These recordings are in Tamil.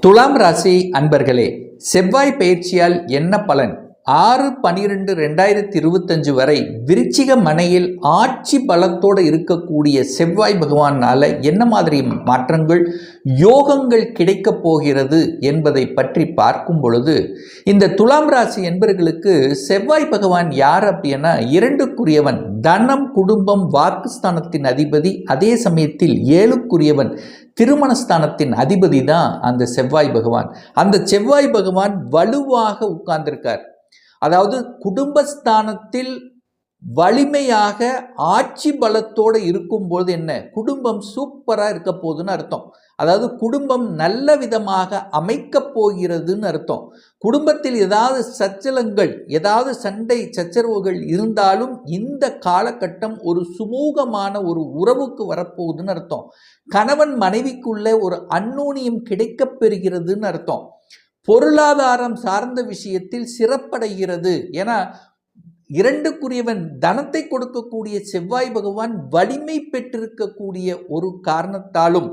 துலாம் ராசி அன்பர்களே செவ்வாய் பயிற்சியால் என்ன பலன்? ஆறு பனிரெண்டு ரெண்டாயிரத்தி இருபத்தஞ்சு வரை விருச்சிக மனையில் ஆட்சி பலத்தோடு இருக்கக்கூடிய செவ்வாய் பகவானால் என்ன மாதிரி மாற்றங்கள் யோகங்கள் கிடைக்கப் போகிறது என்பதை பற்றி பார்க்கும் பொழுது இந்த துலாம் ராசி என்பவர்களுக்கு செவ்வாய் பகவான் யார் அப்படின்னா இரண்டுக்குரியவன் தனம் குடும்பம் வாக்குஸ்தானத்தின் அதிபதி அதே சமயத்தில் ஏழுக்குரியவன் திருமணஸ்தானத்தின் அதிபதி தான் அந்த செவ்வாய் பகவான். அந்த செவ்வாய் பகவான் வலுவாக உட்கார்ந்திருக்கார். அதாவது குடும்பஸ்தானத்தில் வலிமையாக ஆட்சி பலத்தோடு இருக்கும்போது என்ன? குடும்பம் சூப்பராக இருக்க போகுதுன்னு அர்த்தம். அதாவது குடும்பம் நல்ல விதமாக அமைக்கப் போகிறதுன்னு அர்த்தம். குடும்பத்தில் ஏதாவது சச்சலங்கள் ஏதாவது சண்டை சச்சரவுகள் இருந்தாலும் இந்த காலகட்டம் ஒரு சுமூகமான ஒரு உறவுக்கு வரப்போகுதுன்னு அர்த்தம். கணவன் மனைவிக்குள்ளே ஒரு அந்நூனியம் கிடைக்கப் பெறுகிறதுன்னு அர்த்தம். பொருளாதாரம் சார்ந்த விஷயத்தில் சிறப்படைகிறது. ஏன்னா இரண்டுக்குரியவன் தனத்தை கொடுக்கக்கூடிய செவ்வாய் பகவான் வலிமை பெற்றிருக்கக்கூடிய ஒரு காரணத்தாலும்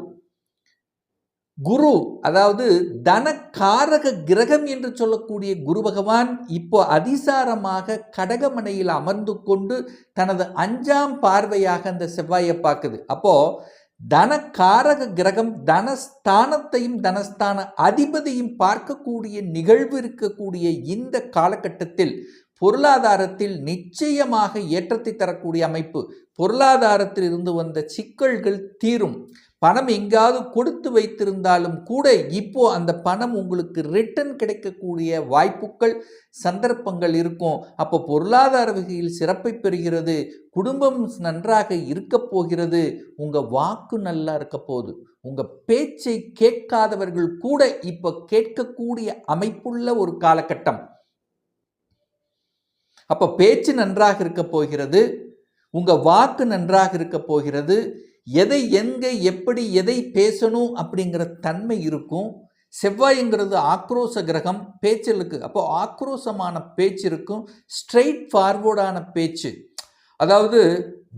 குரு அதாவது தனக்காரக கிரகம் என்று சொல்லக்கூடிய குரு பகவான் இப்போ அதிசாரமாக கடகமனையில் அமர்ந்து கொண்டு தனது அஞ்சாம் பார்வையாக அந்த செவ்வாயை பார்க்குது. அப்போது தனக்காரக கிரகம் தனஸ்தானத்தையும் தனஸ்தான அதிபதியும் பார்க்கக்கூடிய நிகழ்வு இருக்கக்கூடிய இந்த காலகட்டத்தில் பொருளாதாரத்தில் நிச்சயமாக ஏற்றத்தை தரக்கூடிய அமைப்பு. பொருளாதாரத்தில் இருந்து வந்த சிக்கல்கள் தீரும். பணம் எங்காவது கொடுத்து வைத்திருந்தாலும் கூட இப்போ அந்த பணம் உங்களுக்கு ரிட்டர்ன் கிடைக்கக்கூடிய வாய்ப்புகள் சந்தர்ப்பங்கள் இருக்கும். அப்போ பொருளாதார வகையில் சிறப்பை பெறுகிறது. குடும்பம் நன்றாக இருக்க போகிறது. உங்கள் வாக்கு நல்லா இருக்க போகுது. உங்கள் பேச்சை கேட்காதவர்கள் கூட இப்போ கேட்கக்கூடிய அமைப்புள்ள ஒரு காலகட்டம். அப்போ பேச்சு நன்றாக இருக்க போகிறது. உங்கள் வாக்கு நன்றாக இருக்க போகிறது. எதை எங்கே எப்படி எதை பேசணும் அப்படிங்கிற தன்மை இருக்கும். செவ்வாய்ங்கிறது ஆக்ரோச கிரகம் பேச்சலுக்கு. அப்போ ஆக்ரோசமான பேச்சு இருக்கும். ஸ்ட்ரெயிட் ஃபார்வர்டான பேச்சு. அதாவது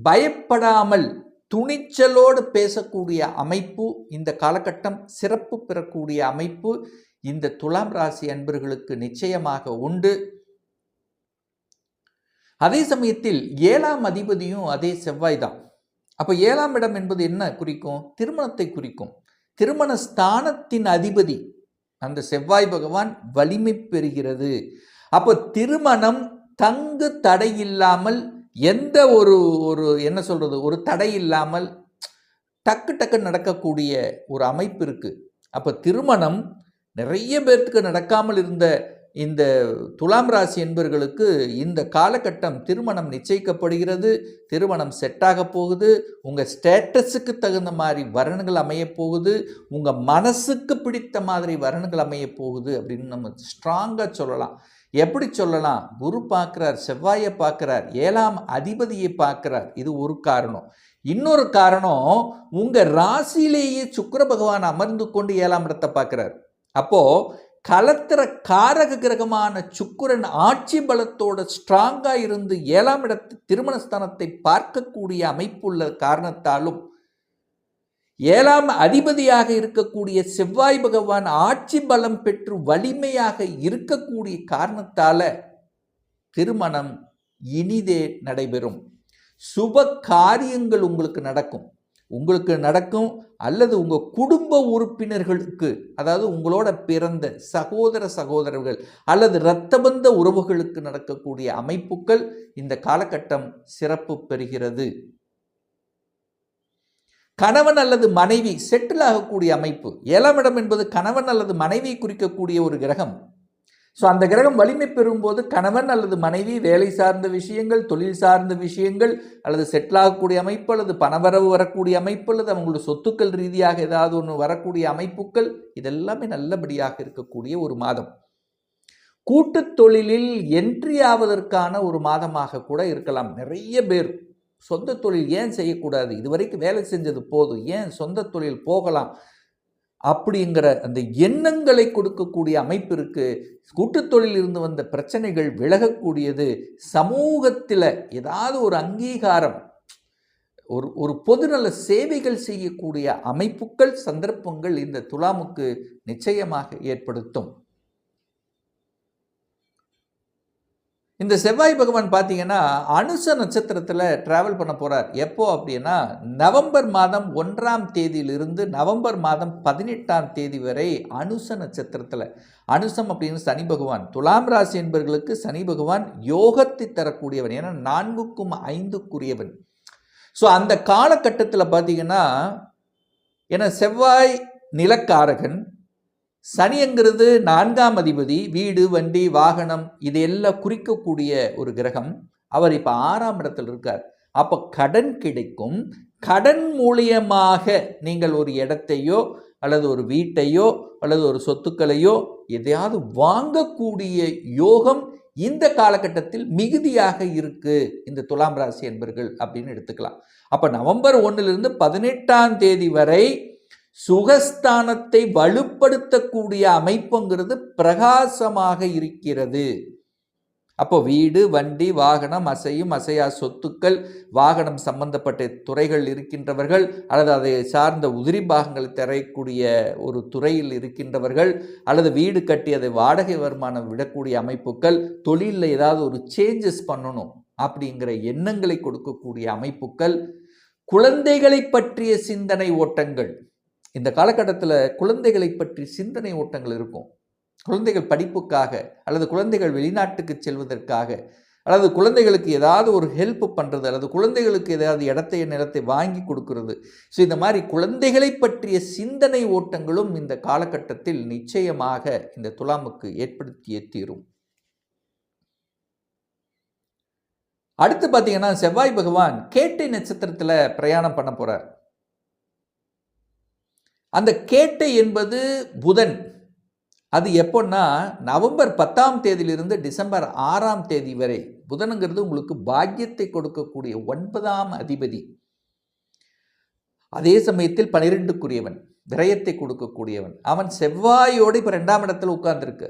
பயப்படாமல் துணிச்சலோடு பேசக்கூடிய அமைப்பு இந்த காலகட்டம் சிறப்பு பெறக்கூடிய அமைப்பு இந்த துலாம் ராசி அன்பர்களுக்கு நிச்சயமாக உண்டு. அதே சமயத்தில் ஏழாம் அதிபதியும் அதே செவ்வாய் தான். அப்போ ஏழாம் இடம் என்பது என்ன குறிக்கும்? திருமணத்தை குறிக்கும். திருமண ஸ்தானத்தின் அதிபதி அந்த செவ்வாய் பகவான் வலிமை பெறுகிறது. அப்போ திருமணம் தங்கு தடை இல்லாமல் எந்த ஒரு ஒரு என்ன சொல்கிறது ஒரு தடை இல்லாமல் டக்கு டக்கு நடக்கக்கூடிய ஒரு அமைப்பு இருக்குது அப்போ திருமணம் நிறைய பேர்த்துக்கு நடக்காமல் இருந்த இந்த துலாம் ராசி என்பவர்களுக்கு இந்த காலகட்டம் திருமணம் நிச்சயிக்கப்படுகிறது திருமணம் செட்டாக போகுது உங்கள் ஸ்டேட்டஸுக்கு தகுந்த மாதிரி வரன்கள் அமையப்போகுது உங்கள் மனசுக்கு பிடித்த மாதிரி வரன்கள் அமையப் போகுது அப்படின்னு நம்ம ஸ்ட்ராங்காக சொல்லலாம். எப்படி சொல்லலாம்? குரு பார்க்குறார் செவ்வாயை பார்க்குறார் ஏழாம் அதிபதியை பார்க்குறார். இது ஒரு காரணம். இன்னொரு காரணம் உங்கள் ராசியிலேயே சுக்கர பகவான் அமர்ந்து கொண்டு ஏழாம் இடத்தை பார்க்குறார். அப்போது கலத்திர காரக கிரகமான சுக்குரன் ஆட்சி பலத்தோட ஸ்ட்ராங்காக இருந்து ஏழாம் இடத்து திருமணஸ்தானத்தை பார்க்கக்கூடிய அமைப்புள்ள காரணத்தாலும் ஏழாம் அதிபதியாக இருக்கக்கூடிய செவ்வாய் பகவான் ஆட்சி பலம் பெற்று வலிமையாக இருக்கக்கூடிய காரணத்தால திருமணம் இனிதே நடைபெறும். சுப காரியங்கள் உங்களுக்கு நடக்கும். உங்களுக்கு நடக்கும் அல்லது உங்கள் குடும்ப உறுப்பினர்களுக்கு அதாவது உங்களோட பிறந்த சகோதர சகோதரர்கள் அல்லது இரத்தபந்த உறவுகளுக்கு நடக்கக்கூடிய அமைப்புகள் இந்த காலகட்டம் சிறப்பு பெறுகிறது. கணவன் அல்லது மனைவி செட்டில் ஆகக்கூடிய அமைப்பு. ஏழாம் இடம் என்பது கணவன் அல்லது மனைவி குறிக்கக்கூடிய ஒரு கிரகம். ஸோ அந்த கிரகம் வலிமை பெறும்போது கணவன் அல்லது மனைவி வேலை சார்ந்த விஷயங்கள் தொழில் சார்ந்த விஷயங்கள் அல்லது செட்டில் ஆகக்கூடிய அமைப்பு அல்லது பணவரவு வரக்கூடிய அமைப்பு அல்லது அவங்களோட சொத்துக்கள் ரீதியாக ஏதாவது ஒன்று வரக்கூடிய அமைப்புகள் இதெல்லாமே நல்லபடியாக இருக்கக்கூடிய ஒரு மாதம். கூட்டு தொழிலில் என்ட்ரி ஆவதற்கான ஒரு மாதமாக கூட இருக்கலாம். நிறைய பேர் சொந்த தொழில் ஏன் செய்யக்கூடாது? இது வரைக்கும் வேலை செஞ்சது போதும். ஏன் சொந்த தொழில் போகலாம்? அப்படிங்கிற அந்த எண்ணங்களை கொடுக்கக்கூடிய அமைப்பு இருக்குது கூட்டுத்தொழில் இருந்து வந்த பிரச்சனைகள் விலகக்கூடியது. சமூகத்தில் ஏதாவது ஒரு அங்கீகாரம் ஒரு ஒரு பொதுநல சேவைகள் செய்யக்கூடிய அமைப்புகள் சந்தர்ப்பங்கள் இந்த துலாமுக்கு நிச்சயமாக ஏற்படுத்தும். இந்த செவ்வாய் பகவான் பார்த்தீங்கன்னா அனுச நட்சத்திரத்தில் ட்ராவல் பண்ண போகிறார் எப்போ அப்படின்னா நவம்பர் மாதம் ஒன்றாம் தேதியிலிருந்து நவம்பர் மாதம் பதினெட்டாம் தேதி வரை அனுச நட்சத்திரத்தில். அனுசம் அப்படின்னு சனி பகவான். துலாம் ராசி என்பவர்களுக்கு சனி பகவான் யோகத்தை தரக்கூடியவன். ஏன்னா நான்குக்கும் ஐந்துக்குரியவன். ஸோ அந்த காலகட்டத்தில் பார்த்தீங்கன்னா ஏன்னா செவ்வாய் நிலக்காரகன் சனிங்கிறது நான்காம் அதிபதி வீடு வண்டி வாகனம் இதையெல்லாம் குறிக்கக்கூடிய ஒரு கிரகம். அவர் இப்போ ஆறாம் இடத்தில் இருக்கார். அப்போ கடன் கிடைக்கும். கடன் மூலியமாக நீங்கள் ஒரு இடத்தையோ அல்லது ஒரு வீட்டையோ அல்லது ஒரு சொத்துக்களையோ எதையாவது வாங்கக்கூடிய யோகம் இந்த காலகட்டத்தில் மிகுதியாக இருக்கு. இந்த துலாம் ராசி என்பர்கள் அப்படின்னு எடுத்துக்கலாம். அப்போ நவம்பர் ஒன்றிலிருந்து பதினெட்டாம் தேதி வரை சுகஸ்தானத்தை வலுப்படுத்தக்கூடிய அமைப்புங்கிறது பிரகாசமாக இருக்கிறது. அப்போ வீடு வண்டி வாகனம் அசையும் அசையா சொத்துக்கள் வாகனம் சம்பந்தப்பட்ட துறைகள் இருக்கின்றவர்கள் அல்லது அதை சார்ந்த உதிரி பாகங்களை தரக்கூடிய ஒரு துறையில் இருக்கின்றவர்கள் அல்லது வீடு கட்டி அதை வாடகை வருமானம் விடக்கூடிய அமைப்புகள் தொழிலில் ஏதாவது ஒரு சேஞ்சஸ் பண்ணணும் அப்படிங்கிற எண்ணங்களை கொடுக்கக்கூடிய அமைப்புகள் குழந்தைகளை பற்றிய சிந்தனை ஓட்டங்கள் இந்த காலகட்டத்தில் குழந்தைகளை பற்றி சிந்தனை ஓட்டங்கள் இருக்கும். குழந்தைகள் படிப்புக்காக அல்லது குழந்தைகள் வெளிநாட்டுக்கு செல்வதற்காக அல்லது குழந்தைகளுக்கு ஏதாவது ஒரு ஹெல்ப் பண்ணுறது அல்லது குழந்தைகளுக்கு ஏதாவது இடத்தை நிலத்தை வாங்கி கொடுக்கறது. ஸோ இந்த மாதிரி குழந்தைகளை பற்றிய சிந்தனை ஓட்டங்களும் இந்த காலகட்டத்தில் நிச்சயமாக இந்த துலாமுக்கு ஏற்படுத்தியே தீரும். அடுத்து பார்த்தீங்கன்னா செவ்வாய் பகவான் கேட்டை நட்சத்திரத்தில் பிரயாணம் பண்ண போகிறார் அந்த கேட்டை என்பது புதன். அது எப்போன்னா நவம்பர் பத்தாம் தேதியிலிருந்து டிசம்பர் ஆறாம் தேதி வரை. புதனுங்கிறது உங்களுக்கு பாக்கியத்தை கொடுக்கக்கூடிய ஒன்பதாம் அதிபதி. அதே சமயத்தில் பனிரெண்டுக்குரியவன் விரயத்தை கொடுக்கக்கூடியவன். அவன் செவ்வாயோடு இப்போ ரெண்டாம் இடத்துல உட்கார்ந்துருக்கு.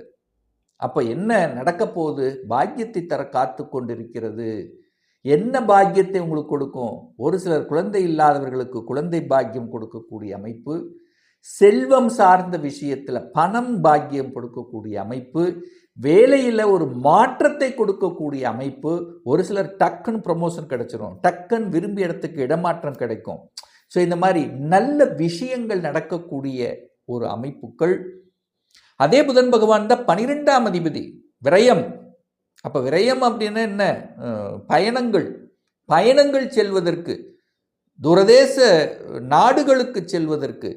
அப்போ என்ன நடக்க போகுது? பாக்கியத்தை தர காத்து கொண்டிருக்கிறது. என்ன பாக்கியத்தை உங்களுக்கு கொடுக்கும்? ஒரு சிலர் குழந்தை இல்லாதவர்களுக்கு குழந்தை பாக்கியம் கொடுக்கக்கூடிய அமைப்பு. செல்வம் சார்ந்த விஷயத்தில் பணம் பாக்கியம் கொடுக்கக்கூடிய அமைப்பு வேலையில் ஒரு மாற்றத்தை கொடுக்கக்கூடிய அமைப்பு ஒரு சிலர் டக்குன்னு ப்ரமோஷன் கிடைச்சிரும். டக்குன்னு விரும்பிய இடத்துக்கு இடமாற்றம் கிடைக்கும். ஸோ இந்த மாதிரி நல்ல விஷயங்கள் நடக்கக்கூடிய ஒரு அமைப்புகள். அதே புதன் பகவான் தான் பனிரெண்டாம் அதிபதி விரயம். அப்போ விரயம் அப்படின்னா என்ன? பயணங்கள். பயணங்கள் செல்வதற்கு துரதேச நாடுகளுக்கு செல்வதற்கு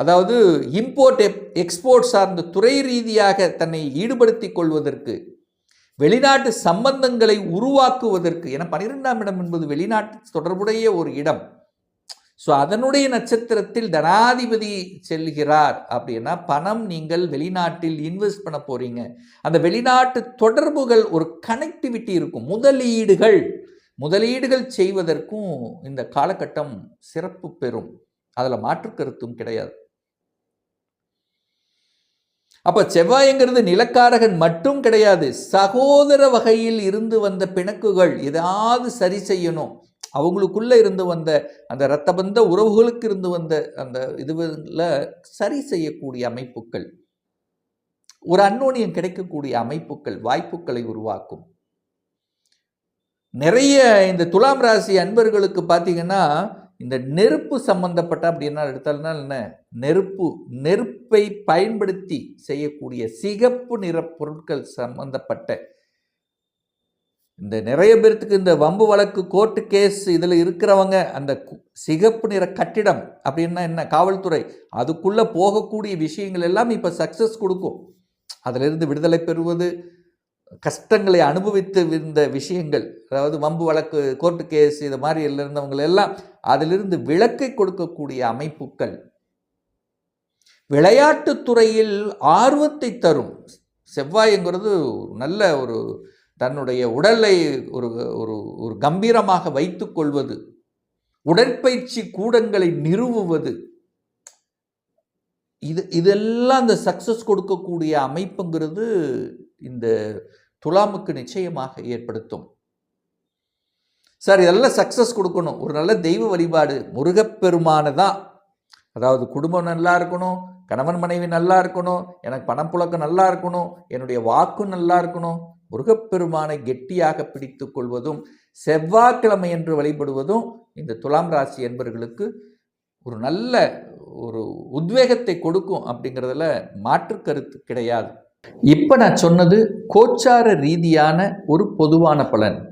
அதாவது இம்போர்ட் எக்ஸ்போர்ட் சார்ந்த துறை ரீதியாக தன்னை ஈடுபடுத்திக் கொள்வதற்கு வெளிநாட்டு சம்பந்தங்களை உருவாக்குவதற்கு என பனிரெண்டாம் இடம் என்பது வெளிநாட்டு தொடர்புடைய ஒரு இடம். ஸோ அதனுடைய நட்சத்திரத்தில் தனாதிபதி செல்கிறார் அப்படின்னா பணம் நீங்கள் வெளிநாட்டில் இன்வெஸ்ட் பண்ண போகிறீங்க அந்த வெளிநாட்டு தொடர்புகள் ஒரு கனெக்டிவிட்டி இருக்கும். முதலீடுகள் முதலீடுகள் செய்வதற்கும் இந்த காலகட்டம் சிறப்பு பெறும். அதில் மாற்று கருத்தும் கிடையாது. அப்போ செவ்வாய்ங்கிறது நிலக்காரகன் மட்டும் கிடையாது. சகோதர வகையில் இருந்து வந்த பிணக்குகள் ஏதாவது சரி செய்யணும். அவங்களுக்குள்ள இருந்து வந்த அந்த இரத்தபந்த உறவுகளுக்கு இருந்து வந்த அந்த இதுல சரி செய்யக்கூடிய அமைப்புகள். ஒரு அன்னோனியம் கிடைக்கக்கூடிய அமைப்புகள் வாய்ப்புகளை உருவாக்கும். நிறைய இந்த துலாம் ராசி அன்பர்களுக்கு பார்த்தீங்கன்னா இந்த நெருப்பு சம்பந்தப்பட்ட அப்படின்னா எடுத்தால்னா என்ன? நெருப்பு நெருப்பை பயன்படுத்தி செய்யக்கூடிய சிகப்பு நிற பொருட்கள் சம்பந்தப்பட்ட. இந்த நிறைய பேர்த்துக்கு இந்த வம்பு வழக்கு கோர்ட்டு கேஸ் இதில் இருக்கிறவங்க அந்த சிகப்பு நிற கட்டிடம் அப்படின்னா என்ன? காவல்துறை. அதுக்குள்ளே போகக்கூடிய விஷயங்கள் எல்லாம் இப்போ சக்ஸஸ் கொடுக்கும். அதிலிருந்து விடுதலை பெறுவது கஷ்டங்களை அனுபவித்து இருந்த விஷயங்கள் அதாவது வம்பு வழக்கு கோர்ட்டு கேஸ் இது மாதிரி இருந்தவங்க எல்லாம் அதிலிருந்து விளக்கை கொடுக்கக்கூடிய அமைப்புகள் விளையாட்டுத்துறையில் ஆர்வத்தை தரும். செவ்வாய்ங்கிறது நல்ல ஒரு தன்னுடைய உடலை ஒரு ஒரு ஒரு கம்பீரமாக வைத்து கொள்வது உடற்பயிற்சி கூடங்களை நிறுவுவது. இது இதெல்லாம் அந்த சக்ஸஸ் கொடுக்கக்கூடிய அமைப்புங்கிறது இந்த துலாமுக்கு நிச்சயமாக ஏற்படுத்தும். சார் இதெல்லாம் சக்ஸஸ் கொடுக்கணும். ஒரு நல்ல தெய்வ வழிபாடு. முருகப்பெருமானை தான் அதாவது குடும்பம் நல்லா இருக்கணும் கணவன் மனைவி நல்லா இருக்கணும் எனக்கு பணம் புழக்கம் நல்லா இருக்கணும் என்னுடைய வாக்கும் நல்லா இருக்கணும். முருகப்பெருமானை கெட்டியாக பிடித்து கொள்வதும் செவ்வாய்க்கிழமை என்று வழிபடுவதும் இந்த துலாம் ராசி என்பவர்களுக்கு ஒரு நல்ல ஒரு உத்வேகத்தை கொடுக்கும் அப்படிங்கிறதுல மாற்று கருத்து கிடையாது. இப்போ நான் சொன்னது கோச்சார ரீதியான ஒரு பொதுவான பலன்.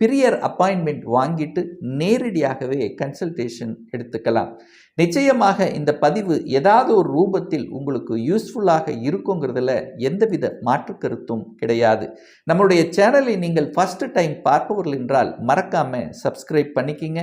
பிரியர் அப்பாயின்மெண்ட் வாங்கிட்டு நேரடியாகவே கன்சல்டேஷன் எடுத்துக்கலாம். நிச்சயமாக இந்த பதிவு ஏதாவது ஒரு ரூபத்தில் உங்களுக்கு யூஸ்ஃபுல்லாக இருக்குங்கிறதுல எந்தவித மாற்று கருத்தும் கிடையாது. நம்மளுடைய சேனலை நீங்கள் ஃபஸ்ட்டு டைம் பார்ப்பவர்கள் என்றால் மறக்காமல் சப்ஸ்கிரைப் பண்ணிக்கிங்க.